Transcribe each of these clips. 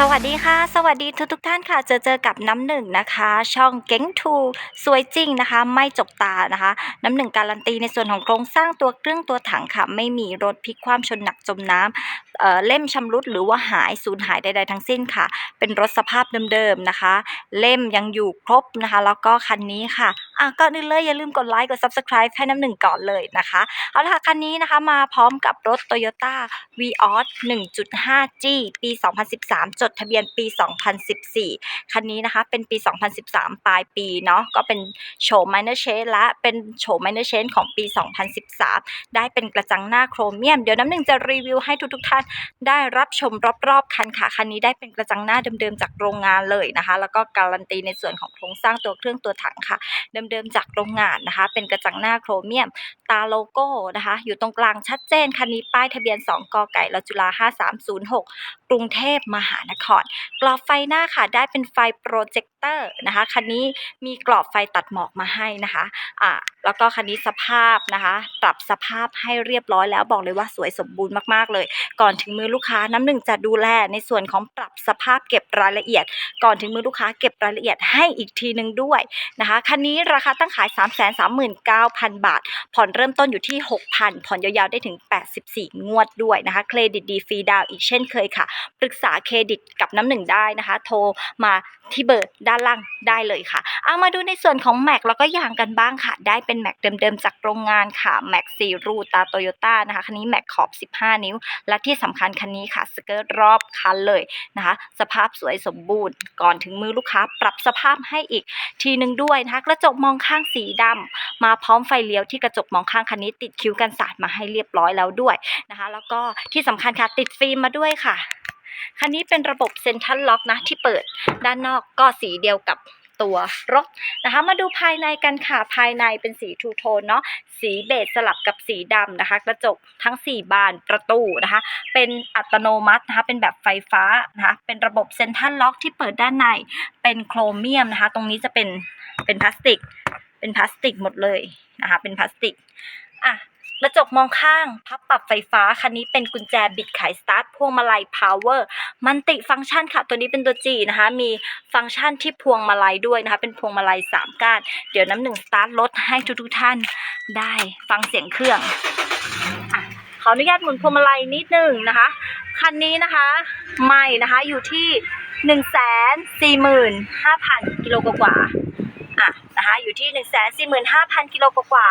สวัสดีค่ะ สวัสดีทุกทุกท่านค่ะ เจอเจอกับน้ำหนึ่งนะคะ ช่องเก้งทูสวยจริงนะคะ ไม่จกตานะคะ น้ำหนึ่งการันตีในส่วนของโครงสร้างตัวเครื่องตัวถังค่ะ ไม่มีรถพลิกคว่ำชนหนักจมน้ำเเล่มชำรุดหรือว่าหายสูญหายใด ๆ ทั้งสิ้นค่ะ เป็นรถสภาพเดิมๆนะคะ เล่มยังอยู่ครบนะคะ แล้วก็คันนี้ค่ะอะก่อนอื่นเลยอย่าลืมกดไลค์กด subscribe ให้น้ำหนึ่งก่อนเลยนะคะเอาละค่ะคันนี้นะคะมาพร้อมกับรถ Toyota Vios 1.5G ปี 2013 จดทะเบียนปี 2014 คันนี้นะคะเป็นปี 2013 ปลายปีเนาะก็เป็นโฉม minor change และเป็นโฉม minor change ของปี 2013 ได้เป็นกระจังหน้าโครเมียม เดี๋ยวน้ำหนึ่งจะรีวิวให้ทุกๆท่านได้รับชมรอบๆคันค่ะคันนี้ได้เป็นกระจังหน้าเดิมๆจากโรงงานเลยนะคะ แล้วก็การันตีในส่วนของโครงสร้างตัวเครื่องตัวถังค่ะเดิมๆจากโรงงานนะคะ เป็นกระจังหน้าโครเมียม ตาโลโก้นะคะ อยู่ตรงกลางชัดเจนคันนี้ป้ายทะเบียน 2 กไก่ลจุฬา5306 กรุงเทพมหานคร กรอบไฟหน้าค่ะ ได้เป็นไฟโปรเจค ตอร์นะคะ คันนี้มีกรอบไฟตัดหมอกมาให้นะคะอ่าแล้วก็คันนี้สภาพนะคะปรับสภาพให้เรียบร้อยแล้วบอกเลยว่าสวยสมบูรณ์มากๆเลย ก่อนถึงมือลูกค้าน้ำหนึ่งจะดูแลในส่วนของปรับสภาพเก็บรายละเอียด ก่อนถึงมือลูกค้าเก็บรายละเอียดให้อีกทีหนึ่งด้วยนะคะคันนี้ราคาตั้งขาย 339,000 บาท ผ่อนเริ่มต้นอยู่ที่ 6,000 ผ่อนยาวๆได้ถึง 84 งวดด้วยนะคะ เครดิตดีฟรีดาวอีกเช่นเคยค่ะ ปรึกษาเครดิตกับน้ำหนึ่งได้นะคะ โทรมา ที่เบอร์ด้านล่างได้เลยค่ะ เอามาดูในส่วนของแม็กแล้วก็ยางกันบ้างค่ะ ได้เป็นแม็กเดิมๆ จากโรงงานค่ะแม็กซีรูตาโตโยต้านะคะ คันนี้แม็กขอบ 15 นิ้ว และที่สำคัญคันนี้ค่ะ สเกิร์ตรอบคันเลยนะคะ สภาพสวยสมบูรณ์ ก่อนถึงมือลูกค้า ปรับสภาพให้อีกทีหนึ่งด้วยนะคะ กระจกมองข้างสีดำมาพร้อมไฟเลี้ยวที่กระจกมองข้างคันนี้ติดคิ้วกันสาดมาให้เรียบร้อยแล้วด้วยนะคะ แล้วก็ที่สำคัญค่ะติดฟิล์มมาด้วยค่ะ คันนี้เป็นระบบเซ็นทรัลล็อกนะที่เปิดด้านนอกก็สีเดียวกับตัวรถนะคะ มาดูภายในกันค่ะ ภายในเป็นสีทูโทนเนาะ สีเบจสลับกับสีดำนะคะ กระจกทั้ง 4 บานประตูนะคะ เป็นอัตโนมัตินะคะ เป็นแบบไฟฟ้านะคะ เป็นระบบเซ็นทรัลล็อกที่เปิดด้านใน เป็นโครเมียมนะคะ ตรงนี้จะเป็น เป็นพลาสติก เป็นพลาสติกหมดเลยนะคะ เป็นพลาสติก อะ กระจกมองข้าง พับปรับไฟฟ้า คันนี้เป็นกุญแจบิดไขสตาร์ทพวงมาลัยพาวเวอร์มันติฟังก์ชันค่ะ ตัวนี้เป็นตัว G นะคะ มีฟังก์ชันที่พวงมาลัยด้วยนะคะ เป็นพวงมาลัย3ก้าน เดี๋ยวน้ำหนึ่งสตาร์ทรถให้ทุกๆท่านได้ฟังเสียงเครื่องอะขออนุญาตหมุนพวงมาลัยนิดนึงนะคะ คันนี้นะคะไม่นะคะอยู่ที่หนึ่งแสนสี่หมื่นห้าพันกิโลกว่า อะนะคะอยู่ที่หนึ่งแสนสี่หมื่นห้าพันกิโลกว่า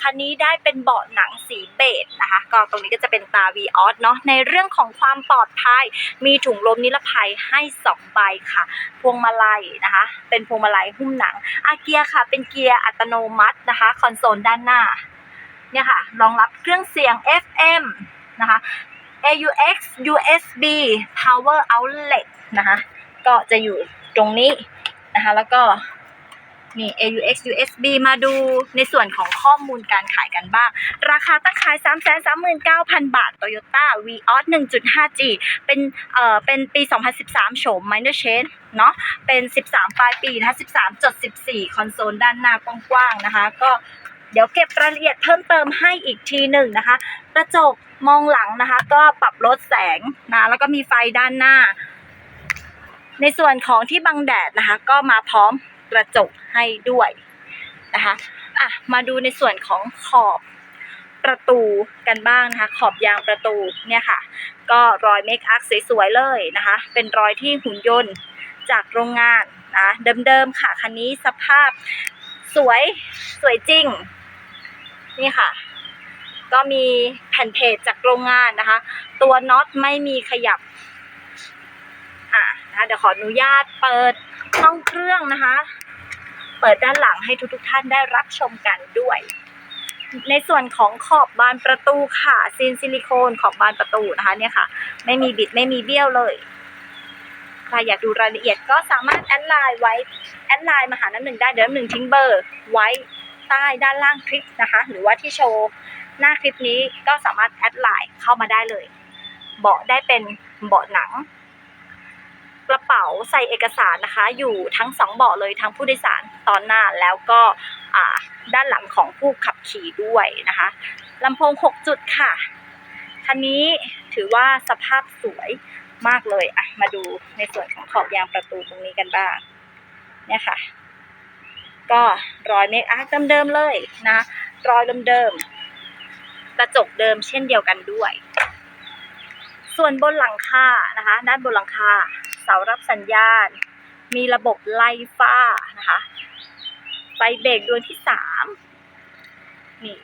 คันนี้ได้เป็นเบาะหนังสีเบจนะคะก็ตรงนี้ก็จะเป็นตา v ีออสเนาะในเรื่องของความปลอดภัย มีถุงลมนิรภัยให้สองใบค่ะ พวงมาลัยนะคะ เป็นพวงมาลัยหุ้มหนังอาเกียร์ค่ะ เป็นเกียร์อัตโนมัตินะคะ คอนโซลด้านหน้าเนี่ยค่ะรองรับเครื่องเสียง FM นะคะ AUX USB Power Outlet นะคะ ก็จะอยู่ตรงนี้นะคะ แล้วก็ นี่ AUX USB มาดูในส่วนของข้อมูลการขายกันบ้าง ราคาตั้งขาย 339,000 บาท Toyota Vios 1.5G เป็นเอ่อเป็นปี 2013 โฉม Minor Change เนาะเป็น 13 ปลายปีนะคะ13.14 คอนโซลด้านหน้ากว้างๆนะคะ ก็เดี๋ยวเก็บรายละเอียดเพิ่มเติมให้อีกทีหนึ่งนะคะ กระจกมองหลังนะคะ ก็ปรับลดแสงนะแล้วก็มีไฟด้านหน้า ในส่วนของที่บังแดดนะคะ ก็มาพร้อม กระจกให้ด้วยนะคะอะมาดูในส่วนของขอบประตูกันบ้างนะคะ ขอบยางประตูเนี่ยค่ะ ก็รอยเมคอัพสวยๆเลยนะคะ เป็นรอยที่หุ่นยนต์จากโรงงานนะเดิมๆค่ะคันนี้สภาพสวยสวยจริง นี่ค่ะ ก็มีแผ่นเพจจากโรงงานนะคะ ตัวน็อตไม่มีขยับ อะนะคะเดี๋ยวขออนุญาตเปิด ห้องเครื่องนะคะ เปิดด้านหลังให้ทุกๆท่านได้รับชมกันด้วย ในส่วนของขอบบานประตูค่ะซีนซิลิโคนขอบบานประตูนะคะเนี่ยค่ะ ไม่มีบิดไม่มีเบี้ยวเลยใครอยากดูรายละเอียดก็สามารถแอดไลน์ไว้แอดไลน์มาหาน้ำหนึ่งได้เดี๋ยวน้ำหนึ่งทิ้งเบอร์ไว้ใต้ด้านล่างคลิปนะคะ หรือว่าที่โชว์หน้าคลิปนี้ก็สามารถแอดไลน์เข้ามาได้เลย เบาะได้เป็นเบาะหนัง กระเป๋าใส่เอกสารนะคะ อยู่ทั้งสองเบาะเลยทั้งผู้โดยสารตอนหน้าแล้วก็ด้านหลังของผู้ขับขี่ด้วยนะคะลำโพง 6 จุดค่ะคันนี้ถือว่าสภาพสวยมากเลยอะมาดูในส่วนของขอบยางประตูตรงนี้กันบ้างเนี่ยค่ะ ก็รอยเมคอาร์เดิมๆเลยนะ รอยเดิมๆกระจกเดิมเช่นเดียวกันด้วย ส่วนบนหลังคานะคะ ด้านบนหลังคา เสารับสัญญาณ มีระบบไล่ฟ้านะคะไฟเบรกดวงที่สามนี่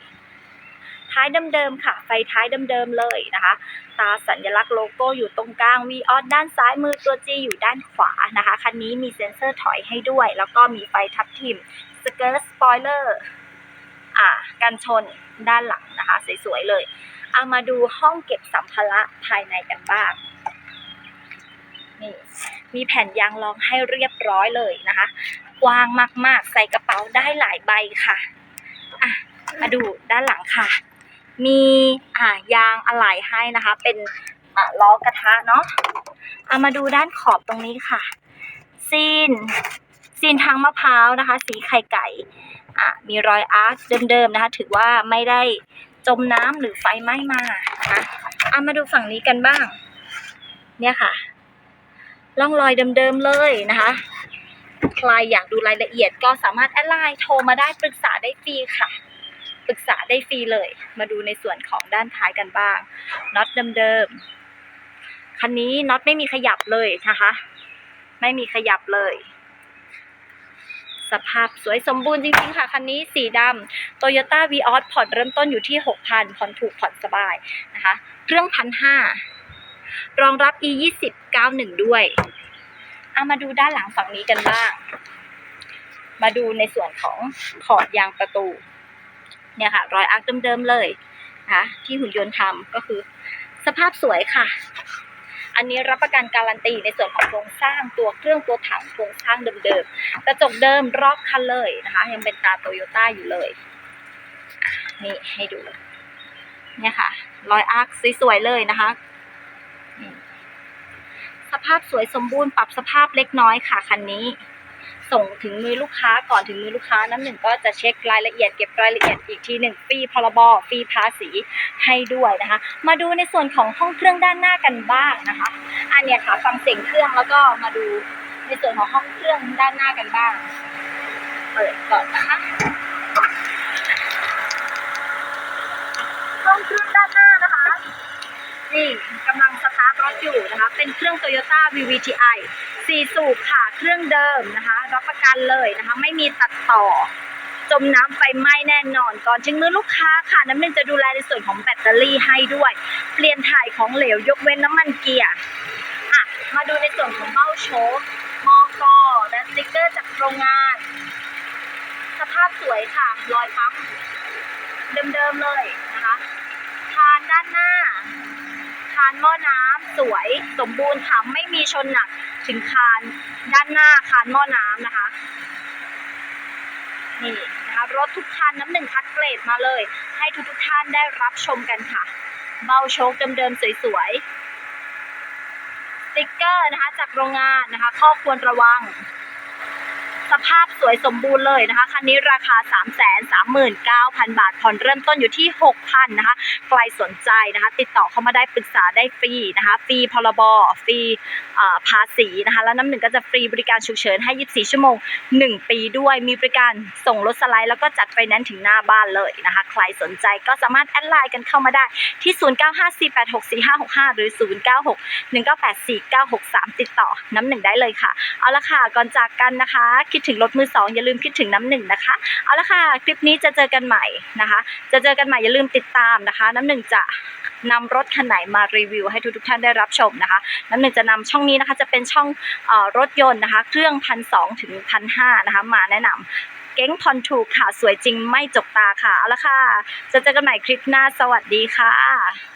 ท้ายเดิมๆค่ะ ไฟท้ายเดิมๆเลยนะคะ ตาสัญลักษณ์โลโก้อยู่ตรงกลาง v ีออสด้านซ้ายมือตัว G อยู่ด้านขวานะคะ คันนี้มีเซ็นเซอร์ถอยให้ด้วย แล้วก็มีไฟทับทิม สเกิร์ตสปอยเลอร์อ่ากันชนด้านหลังนะคะ สวยๆเลย เอามาดูห้องเก็บสัมภาระภายในกันบ้าง นี่มีแผ่นยางรองให้เรียบร้อยเลยนะคะกว้างมากๆ ใส่กระเป๋าได้หลายใบค่ะอะมาดูด้านหลังค่ะ มีอ่ายางอะไหล่ให้นะคะ เป็นอ่าล้อกระทะเนาะเอามาดูด้านขอบตรงนี้ค่ะซีนซีนทางมะพร้าวนะคะ สีไข่ไก่อะมีรอยอาร์คเดิมๆนะคะ ถือว่าไม่ได้จมน้ำหรือไฟไหม้มานะคะเอามาดูฝั่งนี้กันบ้าง เนี่ยค่ะ ร่องรอยเดิมๆเลยนะคะ ใครอยากดูรายละเอียดก็สามารถแอดไลน์โทรมาได้ปรึกษาได้ฟรีค่ะ ปรึกษาได้ฟรีเลย มาดูในส่วนของด้านท้ายกันบ้างน็อตเดิมๆคันนี้น็อตไม่มีขยับเลยนะคะ ไม่มีขยับเลยสภาพสวยสมบูรณ์จริงๆค่ะ คันนี้สีดำ Toyota v ีออผ่อนเริ่มต้นอยู่ที่ 6,000 ผ่อนถูกผ่อนสบายนะคะ เครื่องพันห้า รองรับ e 2 0 91ด้วยเอามาดูด้านหลังฝั่งนี้กันบ้าง มาดูในส่วนของขอบยางประตู เนี่ยค่ะ รอยอาร์คเดิมๆเลยนะที่หุ่นยนต์ทำก็คือ สภาพสวยค่ะ อันนี้รับประกันการันตีในส่วนของโครงสร้างตัวเครื่องตัวถังโครงสร้างเดิมๆกระจกเดิมรอบคันเลยนะคะ ยังเป็นตาโตโยต้าอยู่เลยนี่ให้ดู เนี่ยค่ะ รอยอาร์คสวยๆเลยนะคะ สภาพสวยสมบูรณ์ปรับสภาพเล็กน้อยค่ะคันนี้ ส่งถึงมือลูกค้าก่อนถึงมือลูกค้าน้ำหนึ่งก็จะเช็ครายละเอียดเก็บรายละเอียดอีกทีหนึ่งฟรีพรบฟรีภาษีให้ด้วยนะคะ มาดูในส่วนของห้องเครื่องด้านหน้ากันบ้างนะคะ อันเนี้ยค่ะฟังเสียงเครื่องแล้วก็มาดูในส่วนของห้องเครื่องด้านหน้ากันบ้าง เปิดก่อนนะคะห้องเครื่องด้านหน้านะคะนี่กำลังสตา อยู่นะคะ เป็นเครื่อง Toyota VVTi 4สูบค่ะ เครื่องเดิมนะคะ รับประกันเลยนะคะ ไม่มีตัดต่อ จมน้ำไฟไหม้แน่นอน ก่อนถึงมือลูกค้าค่ะ น้ำหนึ่งจะดูแลในส่วนของแบตเตอรี่ให้ด้วย เปลี่ยนถ่ายของเหลวยกเว้นน้ำมันเกียร์อะ มาดูในส่วนของเบ้าโชคมอกอและสติ๊กเกอร์จากโรงงาน สภาพสวยค่ะ รอยปั๊มเดิมๆเลยนะคะ คานด้านหน้า คานหม้อน้ำสวยสมบูรณ์ค่ะไม่มีชนหนักถึงคานด้านหน้าคานหม้อน้ำนะคะนี่นะคะรถทุกคันน้ำหนึ่งคัดเกรดมาเลย ให้ทุกทุกท่านได้รับชมกันค่ะ เบาโชคเดิมๆสวยๆสติ๊กเกอร์นะคะจากโรงงานนะคะ ข้อควรระวัง สภาพสวยสมบูรณ์เลยนะคะ คันนี้ราคา 3 3 9 0 0 0 บาท ผ่อนเริ่มต้นอยู่ที่ 6,000นะคะ ใครสนใจนะคะ ติดต่อเข้ามาได้ปรึกษาได้ฟรีนะคะ ฟรีพรบ ฟรีภาษีนะคะ แล้วน้ำหนึ่งก็จะฟรีบริการฉุกเฉินให้ 24 ชั่วโมง 1 ปีด้วย มีบริการส่งรถสไลด์แล้วก็จัดไฟแนนซ์ถึงหน้าบ้านเลยนะคะ ใครสนใจก็สามารถแอดไลน์กันเข้ามาได้ที่ 0954864565 หรือ 0961984963 ติดต่อน้ำหนึ่งได้เลยค่ะ เอาละค่ะ ก่อนจากกันนะคะคิดถึงรถมือสองอย่าลืมคิดถึงน้ำหนึ่งนะคะ เอาละค่ะ คลิปนี้จะเจอกันใหม่นะคะ จะเจอกันใหม่อย่าลืมติดตามนะคะ น้ำหนึ่งจะนำรถคันไหนมารีวิวให้ทุกๆท่านได้รับชมนะคะ น้ำหนึ่งจะนำช่องนี้นะคะ จะเป็นช่องอรถยนต์นะคะ เครื่องพันสองถึงพันห้านะคะ มาแนะนำเก้งพอนทูค่ะ สวยจริงไม่จกตาค่ะ เอาละค่ะ จะเจอกันใหม่คลิปหน้า สวัสดีค่ะ